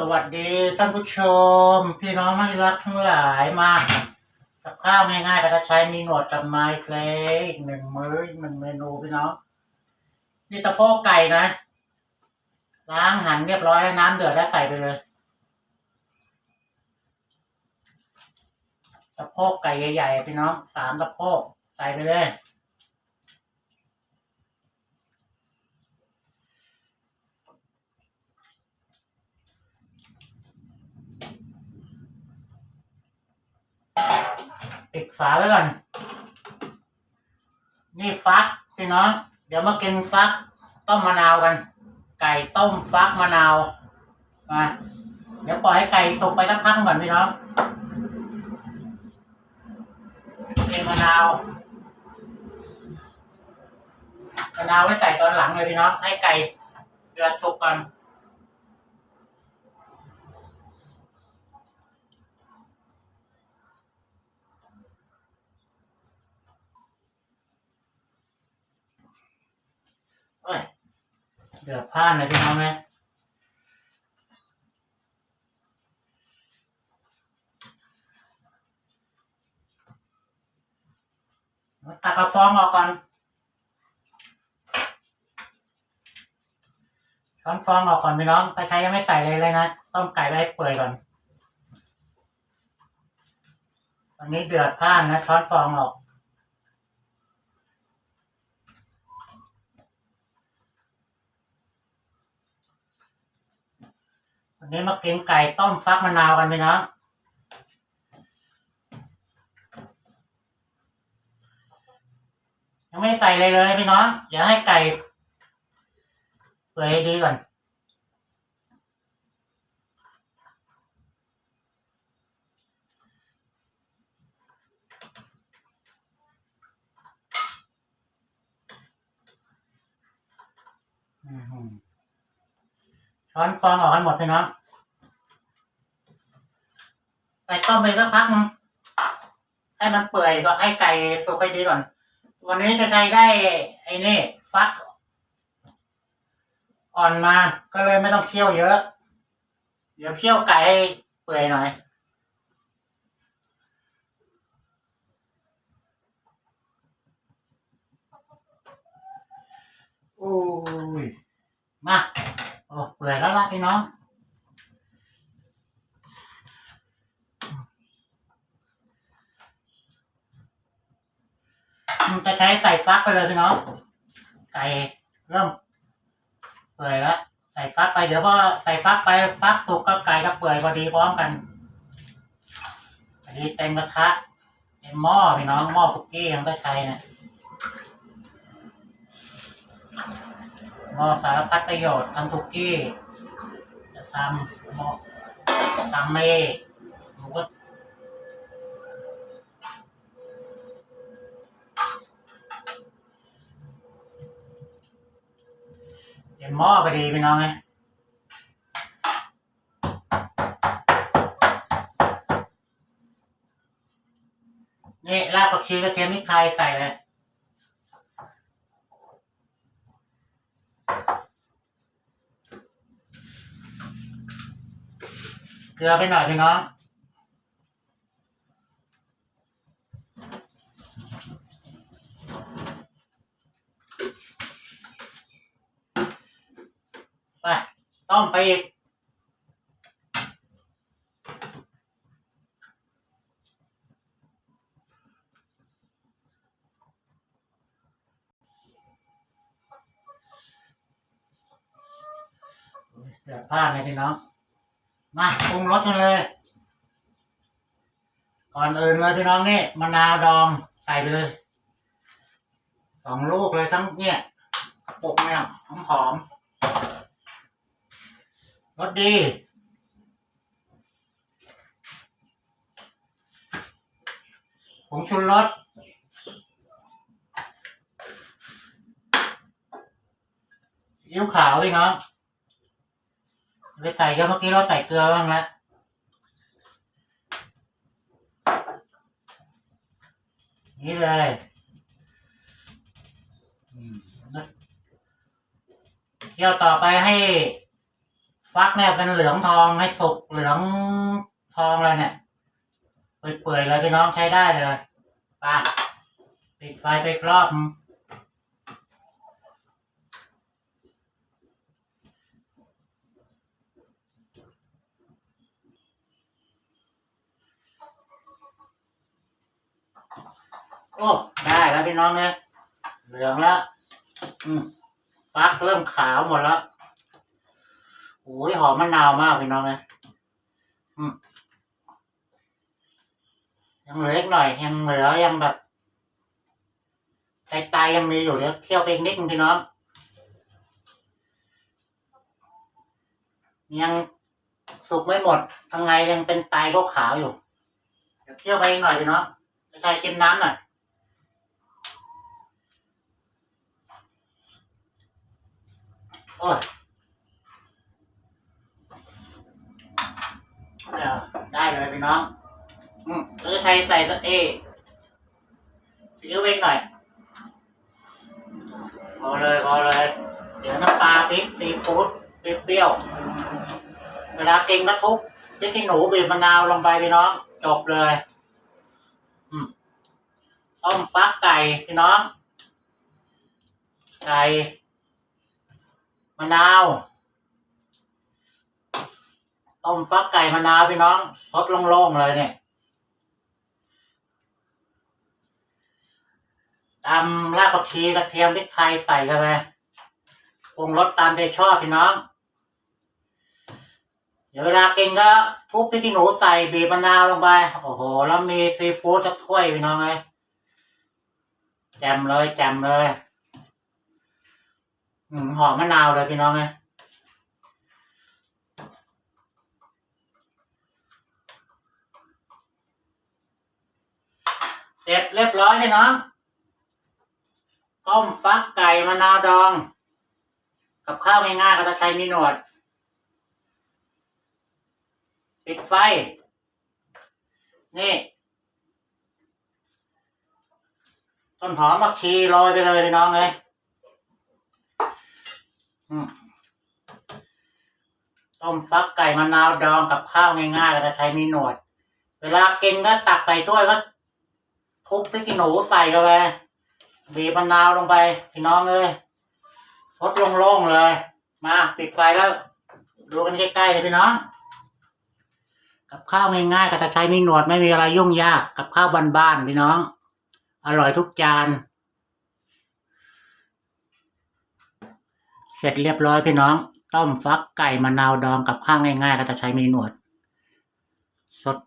สวัสดีท่านผู้ชม พี่น้องที่รักทั้งหลายมากับข้าวง่ายๆกระชัยมีหนวดกับไม้เคลอีกหนึ่งมื้ออีกหนึ่งเมนูพี่น้องนี่ตะโพกไก่นะล้างหั่นเรียบร้อยแล้วน้ำเดือดแล้วใส่ไปเลยตะโพกไก่ใหญ่ๆพี่น้องสามตะโพกใส่ไปเลย ปิดฝาไว้ก่อน นี่ฟักพี่น้อง เดี๋ยวมากินฟัก ต้มมะนาวกัน ไก่ต้มฟักมะนาวมาเดี๋ยวปล่อยให้ไก่สุกไปสักพักก่อนพี่น้องนี่มะนาวมะนาวไว้ใส่ตอนหลังเลยพี่น้อง ให้ไก่เดือดสุกก่อน เดือดพล่านเลยพี่น้องไหมตักกระฟองออกก่อนช้อนฟองออกก่อนพี่น้องตะไคร้ยังไม่ใส่เลยเลยนะ ต้มไก่ไว้เปื่อยก่อน ตอนนี้เดือดพล่านนะช้อนฟองออก วันนี้มากินไก่ต้มฟักมะนาวกันพี่น้องยังไม่ใส่เลยเลยพี่น้อง เดี๋ยวให้ไก่เปื่อยดีก่อน อือหือ ช้อนฟองออกให้หมดพี่น้องไปต้มไปสักพักให้มันเปื่อยก็ให้ไก่สุกให้ดีก่อน วันนี้จะใช้ได้ไอ้นี่ฟัก อ่อนมาก็เลยไม่ต้องเคี่ยวเยอะ เดี๋ยวเคี่ยวไก่ให้เปื่อยหน่อยโอ้ย มา อ้เปื่อยแล้วล่ะพี่น้องมันจะใช้ใส่ฟักไปเลยพี่น้องไก่เริ่มเปื่อยแล้วใส่ฟักไปเดี๋ยวพอใส่ฟักไปฟักสุกก็ไก่ก็เปื่อยพอดีพร้อมกันพอดีเต็มกระทะเต็มหม้อพี่น้องหม้อสุกี้ยังได้ใช้เนี่ย หม้อสารพัดประโยชน์ทำสุกี้ จะทำหม้อทำเมหมูก็เต็มหม้อพอดีพี่น้องไงนี่รากผักชีกระเทียมพริกไทยใส่เลย เกลือไปหน่อยพี่น้องไปต้มไปอีกเดือดพลาดเลยพี่น้อง มาปรุงรสกันเลย ก่อนอื่นเลยพี่น้องนี่มะนาวดองใส่ไปเลยสองลูกเลยทั้งเนี่ยกระปุกเนี่ยหอมหอมรสดีผงชูรสซีอิ๊วขาวพี่น้อง ไปใส่ก็เมื่อกี้เราใส่เกลือบ้างแล้วนี่เลยเที่ยวต่อไปให้ ฟักเนี่ยเป็นเหลืองทองให้สุกเหลืองทองเลยเนี่ยเปื่อยๆเลยพี่น้องใช้ได้เลยไป่ะปิดไฟไปรอบ โอ้ได้แล้วพี่น้องเนี่ยเหลืองแล้วอืมฟักเริ่มขาวหมดแล้วโอ้ยหอมมะนาวมากพี่น้องนะอืมยังเหลืออีกหน่อยยังเหลือยังแบบไตไตยังมีอยู่เดี๋ยวเคี่ยวไปอีกนิดนึงพี่น้องยังสุกไม่หมดข้างในยังเป็นไตก็ขาวอยู่ เดี๋ยวเคี่ยวไปอีกหน่อยพี่น้องไตกินน้ำหน่อย โอ้ยเออได้เลยพี่น้อง อืมเราจะใช้ใส่สเอซีอิ๊วเองหน่อยพอเลยพอเลย เดี๋ยวน้ำปลาพริกซีฟู้ดเปรี้ยวเวลากินก็ทุบพริกขี้หนูบีบมะนาวลงไปพี่น้อง จบเลยอืมต้มฟักไก่พี่น้องไก่ มะนาว ต้มฟักไก่มะนาวพี่น้องสดโล่งๆเลยเนี่ยตำรากผักชีกระเทียมพริกไทยใส่เข้าไปปรุงรสตามใจชอบพี่น้อง เดี๋ยวเวลากินก็ทุบพริกขี้หนูใส่บีบมะนาวลงไป โอ้โห แล้วมีซีฟู้ดสักถ้วยพี่น้องเลยแจมเลยแจมเลย อืมหอมมะนาวเลยพี่น้องเลยเสร็จเรียบร้อยพี่น้อง ต้มฟักไก่มะนาวดอง กับข้าวง่ายๆก็จะใช้มีหนวด ปิดไฟ นี่ ต้นหอมผักชีโรยไปเลยพี่น้องเลย ต้มฟักไก่มะนาวดองกับข้าวง่ายๆก็จะใช้มีหนวด เวลากินก็ตักใส่ถ้วยก็ทุบพริกขี้หนูใส่เข้าไปบีบมะนาวลงไป พี่น้องเลยซดโล่งๆเลย มาปิดไฟแล้ว ดูกันใกล้ๆเลยพี่น้อง กับข้าวง่ายๆก็จะใช้มีหนวดไม่มีอะไรยุ่งยาก กับข้าวบ้านๆพี่น้อง อร่อยทุกจาน เสร็จเรียบร้อยพี่น้อง ต้มฟักไก่มะนาวดองกับข้าวง่าย ๆ ก็จะใช้มีหนวด สด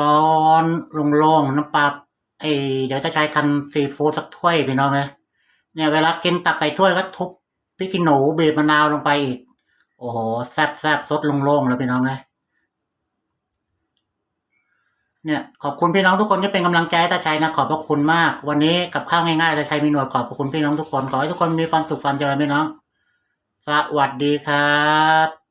ร้อนๆโล่งๆน้ำปลาเอเดี๋ยวจะใช้ทำซีฟู้ดสักถ้วยพี่น้องเลยเนี่ยเวลากินตักไก่ถ้วยก็ทุบพริกขี้หนูบีบมะนาวลงไปอีก โอ้โหแซ่บแซบสดโล่งๆแล้วพี่น้องเลยเนี่ยขอบคุณพี่น้องทุกคนที่เป็นกำลังใจตาชัยนะขอบพระคุณมาก วันนี้กับข้าวง่ายๆตาชัยมีหนวดขอบพระคุณพี่น้องทุกคนขอให้ทุกคนมีความสุขความเจริญพี่น้อง สวัสดีครับ